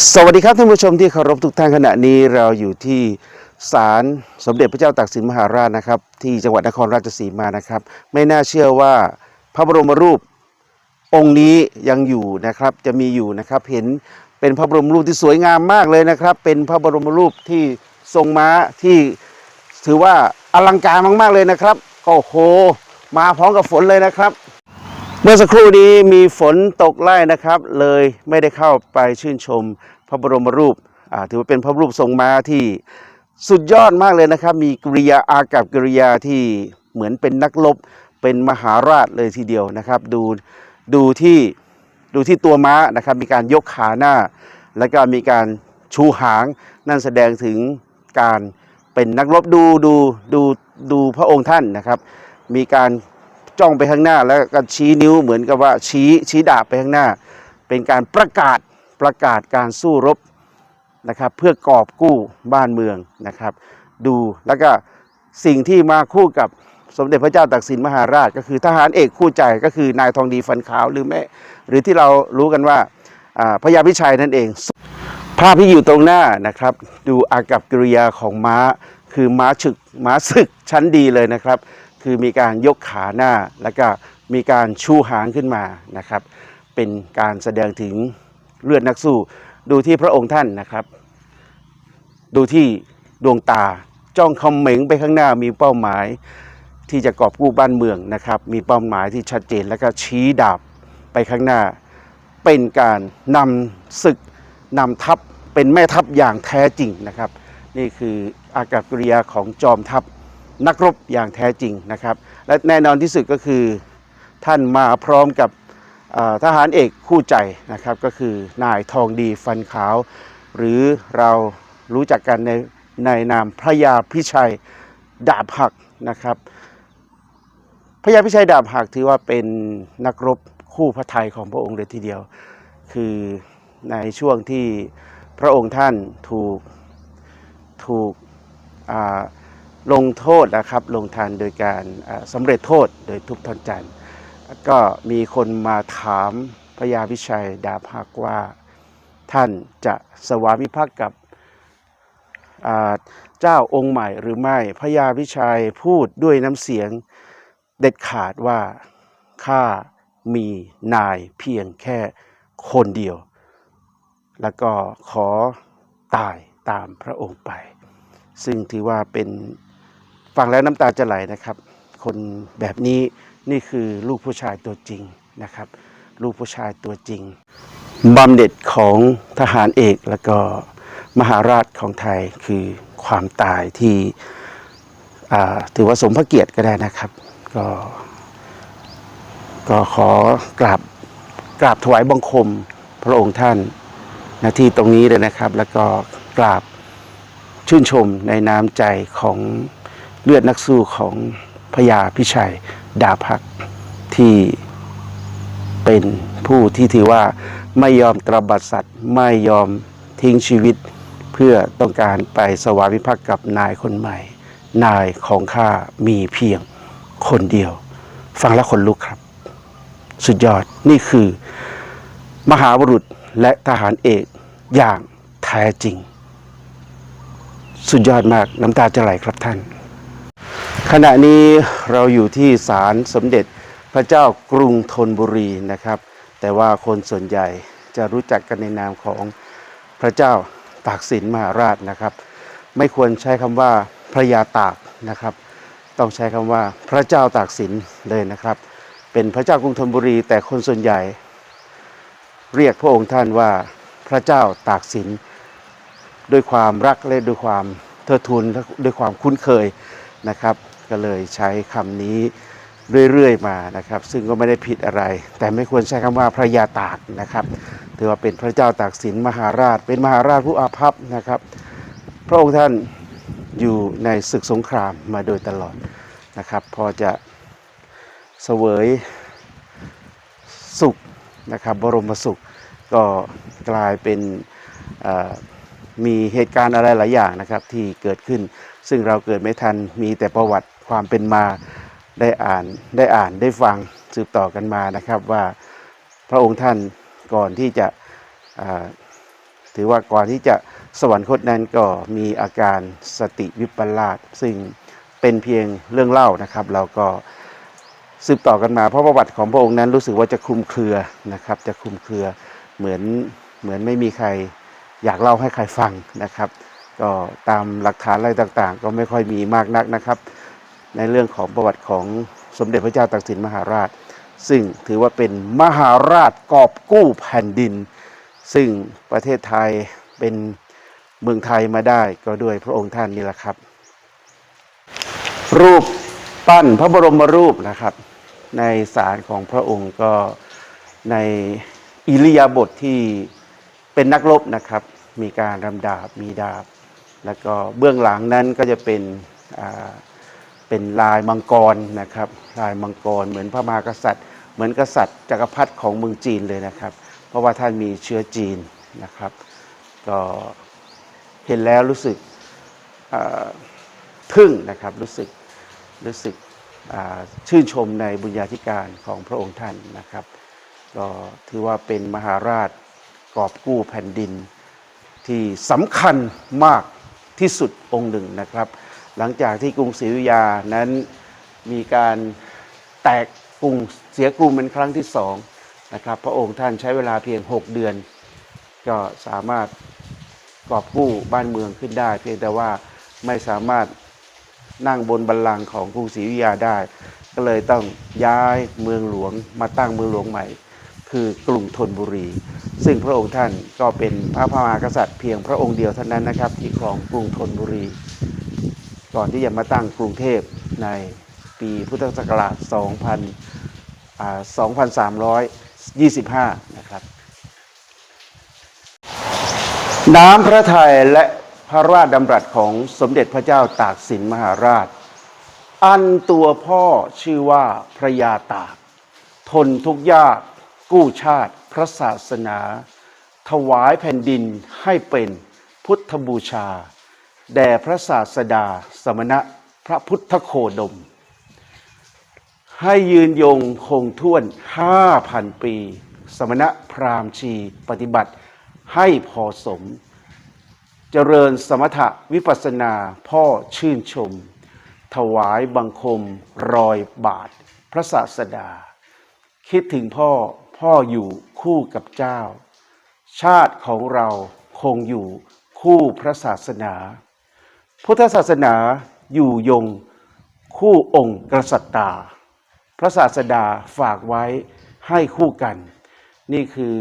สวัสดีครับท่านผู้ชมที่เคารพทุกท่านขณะนี้เราอยู่ที่ศาลสมเด็จพระเจ้าตากสินมหาราชนะครับ ที่จังหวัดนครราชสีมานะครับ ไม่น่าเชื่อว่าพระบรมรูปองค์นี้ยังอยู่นะครับจะมีอยู่นะครับเห็นเป็นพระบรมรูปที่สวยงามมากเลยนะครับ เป็นพระบรมรูปที่ทรงม้าที่ถือว่าอลังการมากๆเลยนะครับก็โอ้โหมาพร้อมกับฝนเลยนะครับ เมื่อสักครู่นี้มีฝนตกไล่นะครับ เลยไม่ได้เข้าไปชื่นชมพระบรมรูปถือว่าเป็นพระรูปทรงม้าที่สุดยอดมากเลยนะครับ มีกริยาอากับกริยาที่เหมือนเป็นนักรบเป็นมหาราชเลยทีเดียวนะครับ ดูดูที่ดูที่ตัวม้านะครับ มีการยกขาหน้า แล้วก็มีการชูหางนั่นแสดงถึงการเป็นนักรบดูดูดูดูพระองค์ท่านนะครับ มีการ จ้องไปข้างหน้า แล้วก็ชี้นิ้วเหมือนกับว่าชี้ชี้ดาบไปข้างหน้า เป็นการประกาศประกาศการสู้รบนะครับ เพื่อกอบกู้บ้านเมืองนะครับ ดูแล้วก็สิ่งที่มาคู่กับสมเด็จพระเจ้าตากสินมหาราช ก็คือทหารเอกคู่ใจก็คือนายทองดีฟันขาวหรือแม่หรือที่เรารู้กันว่าพระยาพิชัยนั่นเอง ภาพที่อยู่ตรงหน้านะครับ ดูอากับกิริยาของม้า คือม้าฉึกม้าศึกชั้นดีเลยนะครับ คือมีการยกขาหน้า แล้วก็มีการชูหางขึ้นมานะครับ เป็นการแสดงถึงเลือดนักสู้ ดูที่พระองค์ท่านนะครับ ดูที่ดวงตาจ้องคำเหม็งไปข้างหน้ามีเป้าหมายที่จะกอบกู้บ้านเมืองนะครับ มีเป้าหมายที่ชัดเจนแล้วก็ชี้ดาบไปข้างหน้า เป็นการนำศึกนำทัพเป็นแม่ทัพอย่างแท้จริงนะครับ นี่คืออากับกิริยาของจอมทัพ นักรบอย่างแท้จริงนะครับ และแน่นอนที่สุดก็คือท่านมาพร้อมกับทหารเอกคู่ใจนะครับ ก็คือนายทองดีฟันขาว หรือเรารู้จักกันในในนามพระยาพิชัยดาบหักนะครับ พระยาพิชัยดาบหักถือว่าเป็นนักรบคู่พระไทยของพระองค์เลยทีเดียว คือในช่วงที่พระองค์ท่านถูกถูกอ่า ลงโทษนะครับ ลงทันโดยการอ่าสำเร็จโทษโดยทุบทอนจันก็มีคนมาถามพระยาพิชัยดาบหักว่าท่านจะสวามิภักดิ์กับเจ้าองค์ใหม่หรือไม่พระยาพิชัยพูดด้วยน้ำเสียงเด็ดขาดว่าข้ามีนายเพียงแค่คนเดียว แล้วก็ขอตายตามพระองค์ไป ซึ่งถือว่าเป็น ฟังแล้วน้ำตาจะไหลนะครับ คนแบบนี้นี่คือลูกผู้ชายตัวจริงนะครับ ลูกผู้ชายตัวจริงบำเหน็จของทหารเอกแล้วก็มหาราชของไทยคือความตายที่ถือว่าสมพระเกียรติก็ได้นะครับ ก็ก็ขอกราบกราบถวายบังคมพระองค์ท่านหน้าที่ตรงนี้เลยนะครับ แล้วก็กราบชื่นชมในน้ำใจของ เลือดนักสู้ของพญาพิชัยดาบหักที่เป็นผู้ที่ถือว่าไม่ยอมตรบัดสัตว์ไม่ยอมทิ้งชีวิต เพื่อต้องการไปสวามิภักดิ์กับนายคนใหม่ นายของข้ามีเพียงคนเดียว ฟังแล้วขนลุกครับ สุดยอดนี่คือ มหาบุรุษและทหารเอกอย่างแท้จริง สุดยอดมากน้ำตาจะไหลครับท่าน ขณะนี้เราอยู่ที่ศาลสมเด็จพระเจ้ากรุงธนบุรีนะครับ แต่ว่าคนส่วนใหญ่จะรู้จักกันในนามของพระเจ้าตากสินมหาราชนะครับ ไม่ควรใช้คำว่าพระยาตากนะครับ ต้องใช้คำว่าพระเจ้าตากสินเลยนะครับ เป็นพระเจ้ากรุงธนบุรี แต่คนส่วนใหญ่ เรียกพระองค์ท่านว่าพระเจ้าตากสินด้วยความรักและด้วยความเทิดทูนและด้วยความคุ้นเคยนะครับ ก็เลยใช้คำนี้เรื่อยๆมานะครับ ซึ่งก็ไม่ได้ผิดอะไร แต่ไม่ควรใช้คำว่าพระยาตากนะครับถือว่าเป็นพระเจ้าตากสินมหาราช เป็นมหาราชผู้อาภัพนะครับ พระองค์ท่านอยู่ในศึกสงครามมาโดยตลอดนะครับ พอจะเสวยสุขนะครับ บรมสุขก็กลายเป็นมีเหตุการณ์อะไรหลายอย่างนะครับที่เกิดขึ้น ซึ่งเราเกิดไม่ทันมีแต่ประวัติ ความเป็นมาได้อ่านได้อ่านได้ฟังสืบต่อกันมานะครับว่าพระองค์ท่านก่อนที่จะถือว่าก่อนที่จะสวรรคตนั้นก็มีอาการสติวิปลาสซึ่งเป็นเพียงเรื่องเล่านะครับ เราก็สืบต่อกันมาเพราะประวัติของพระองค์นั้นรู้สึกว่าจะคลุมเครือนะครับ จะคลุมเครือเหมือนเหมือนไม่มีใครอยากเล่าให้ใครฟังนะครับ ก็ตามหลักฐานอะไรต่างๆ ก็ไม่ค่อยมีมากนักนะครับ ในเรื่องของประวัติของสมเด็จพระเจ้าตากสินมหาราช ซึ่งถือว่าเป็นมหาราชกอบกู้แผ่นดิน ซึ่งประเทศไทยเป็นเมืองไทยมาได้ก็ด้วยพระองค์ท่านนี่แหละครับ รูปปั้นพระบรมรูปนะครับ ในศาลของพระองค์ก็ในอิริยาบถทที่เป็นนักรบนะครับ มีการรำดาบมีดาบ แล้วก็เบื้องหลังนั้นก็จะเป็นอ่า เป็นลายมังกรนะครับ ลายมังกรเหมือนพระมหากษัตริย์ เหมือนกษัตริย์จักรพรรดิของเมืองจีนเลยนะครับ เพราะว่าท่านมีเชื้อจีนนะครับ ก็เห็นแล้วรู้สึกทึ่งนะครับรู้สึกรู้สึกชื่นชมในบุญญาธิการของพระองค์ท่านนะครับก็ถือว่าเป็นมหาราชกอบกู้แผ่นดินที่สำคัญมากที่สุดองค์หนึ่งนะครับ หลังจากที่กรุงศรีอยุธยานั้นมีการแตกกรุงเสียกรุงเป็นครั้งที่สองนะครับ พระองค์ท่านใช้เวลาเพียง 6 เดือน ก็สามารถกอบกู้บ้านเมืองขึ้นได้ เพียงแต่ว่าไม่สามารถนั่งบนบัลลังก์ของกรุงศรีอยุธยาได้ ก็เลยต้องย้ายเมืองหลวงมาตั้งเมืองหลวงใหม่ คือกรุงธนบุรี ซึ่งพระองค์ท่านก็เป็นพระพมหากษัตริย์เพียงพระองค์เดียวเท่านั้นนะครับ ที่ครองกรุงธนบุรี ก่อนที่จะมาตั้งกรุงเทพในปีพุทธศักราช2,000 2325 นะครับ น้ำพระทัยและพระราชดำรัสของสมเด็จพระเจ้าตากสินมหาราช อันตัวพ่อชื่อว่าพระยาตาก ทนทุกข์ยาก กู้ชาติพระศาสนา ถวายแผ่นดินให้เป็นพุทธบูชา แด่พระศาสดา สมณะพระพุทธโคดม ให้ยืนยงคงท่วนห้าพันปี สมณะพราหมณ์ชีปฏิบัติให้พอสม เจริญสมถะวิปัสสนาพ่อชื่นชม ถวายบังคมรอยบาท พระศาสดา คิดถึงพ่อพ่ออยู่คู่กับเจ้า ชาติของเราคงอยู่คู่พระศาสนา พุทธศาสนาอยู่ยงคู่องค์กษัตริย์พระศาสดาฝากไว้ให้คู่กัน นี่คือ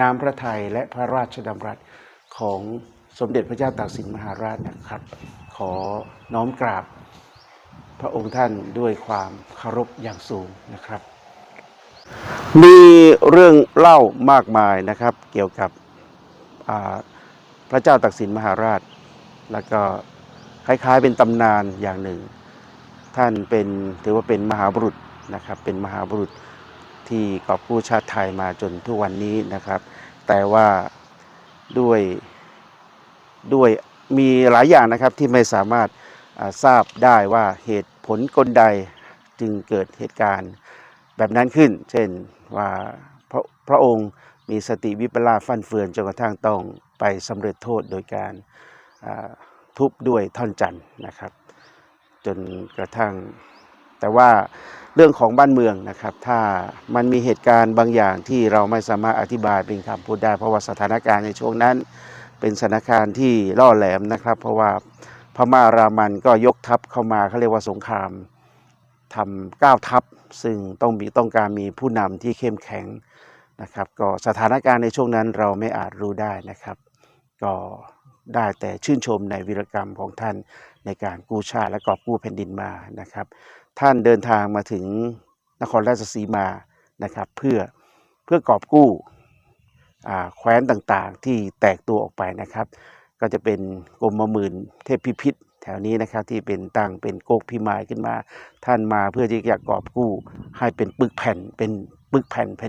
น้ำพระทัยและพระราชดำรัสของสมเด็จพระเจ้าตากสินมหาราชนะครับ ขอน้อมกราบพระองค์ท่านด้วยความเคารพอย่างสูงนะครับ มีเรื่องเล่ามากมายนะครับ เกี่ยวกับพระเจ้าตากสินมหาราช แล้วก็คล้ายๆเป็นตำนานอย่างหนึ่ง ท่านเป็นถือว่าเป็นมหาบุรุษนะครับ เป็นมหาบุรุษที่กอบกู้ชาติไทยมาจนทุกวันนี้นะครับ แต่ว่าด้วยด้วยมีหลายอย่างนะครับที่ไม่สามารถทราบได้ว่าเหตุผลกลใดจึงเกิดเหตุการณ์แบบนั้นขึ้น เช่นว่าพระพระองค์มีสติวิปลาสฟั่นเฟือนจนกระทั่งต้องไปสำเร็จโทษโดยการ ทุบด้วยท่อนจันนะครับ จนกระทั่ง แต่ว่าเรื่องของบ้านเมืองนะครับ ถ้ามันมีเหตุการณ์บางอย่างที่เราไม่สามารถอธิบายเป็นคำพูดได้ เพราะว่าสถานการณ์ในช่วงนั้น เป็นสถานการณ์ที่ล่อแหลมนะครับ เพราะว่าพม่ารามันก็ยกทัพเข้ามาเขาเรียกว่าสงครามทำก้าวทัพ ซึ่งต้องมีต้องการมีผู้นำที่เข้มแข็งนะครับ ก็สถานการณ์ในช่วงนั้นเราไม่อาจรู้ได้นะครับ ก็ ได้แต่ชื่นชมในวีรกรรมของท่านในการกู้ชาติและกอบกู้แผ่นดินมานะครับ ท่านเดินทางมาถึงนครราชสีมานะครับ เพื่อเพื่อกอบกู้แคว้นต่างๆ ที่แตกตัวออกไปนะครับ ก็จะเป็นกรมหมื่นเทพพิพิธแถวนี้นะครับที่เป็นตั้งเป็นโกกพิมายขึ้นมา ท่านมาเพื่อที่จะกอบกู้ให้เป็นปึกแผ่นเป็นปึกแผ่นเ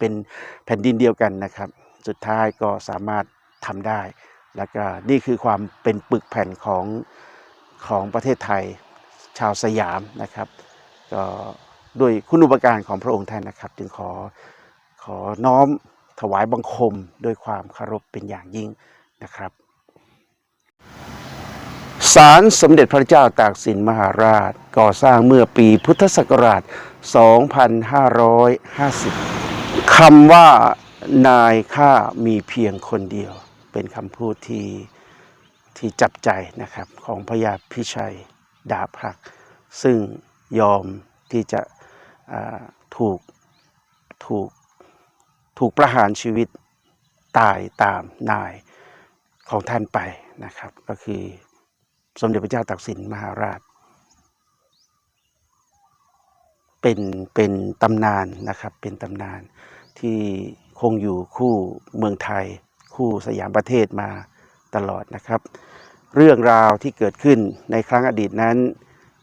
ป็นแผ่นดินเดียวกันนะครับ สุดท้ายก็สามารถทำได้ แล้วก็นี่คือความเป็นปึกแผ่นของของประเทศไทยชาวสยามนะครับ ก็ด้วยคุณอุปการของพระองค์ท่านนะครับ จึงขอขอน้อมถวายบังคมด้วยความเคารพเป็นอย่างยิ่งนะครับศาลสมเด็จพระเจ้าตากสินมหาราช ก่อสร้างเมื่อปีพุทธศักราช 2550 คำว่านายข้ามีเพียงคนเดียว เป็นคำพูดที่ที่จับใจนะครับของพระยาพิชัยดาบหัก ซึ่งยอมที่จะถูกถูกถูกประหารชีวิตตายตามนายของท่านไปนะครับ ก็คือสมเด็จพระเจ้าตากสินมหาราช เป็นเป็นตำนานนะครับเป็นตำนานที่คงอยู่คู่เมืองไทย คู่สยามประเทศมาตลอดนะครับ เรื่องราวที่เกิดขึ้นในครั้งอดีตนั้น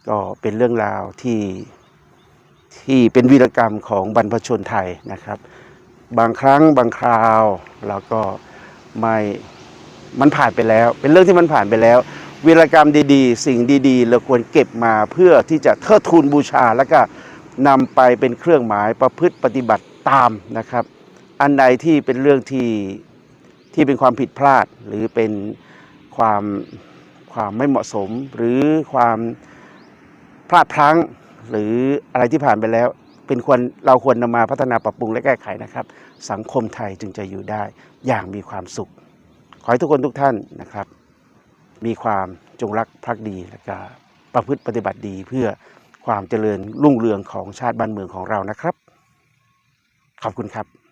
ก็เป็นเรื่องราวที่ที่เป็นวีรกรรมของบรรพชนไทยนะครับ บางครั้งบางคราวเราก็ไม่มันผ่านไปแล้ว เป็นเรื่องที่มันผ่านไปแล้ววีรกรรมดีๆ สิ่งดี ๆ เราควรเก็บมาเพื่อที่จะเทิดทูนบูชาแล้วก็นำไปเป็นเครื่องหมายประพฤติปฏิบัติตามนะครับ อันใดที่เป็นเรื่องที่ ที่เป็นความผิดพลาด หรือเป็นความความไม่เหมาะสม หรือความพลาดพลั้ง หรืออะไรที่ผ่านไปแล้ว เป็นควรเราควรนำมาพัฒนาปรับปรุงและแก้ไขนะครับ สังคมไทยจึงจะอยู่ได้อย่างมีความสุข ขอให้ทุกคนทุกท่านนะครับ มีความจงรักภักดีและก็ประพฤติปฏิบัติดีเพื่อความเจริญรุ่งเรืองของชาติบ้านเมืองของเรานะครับ ขอบคุณครับ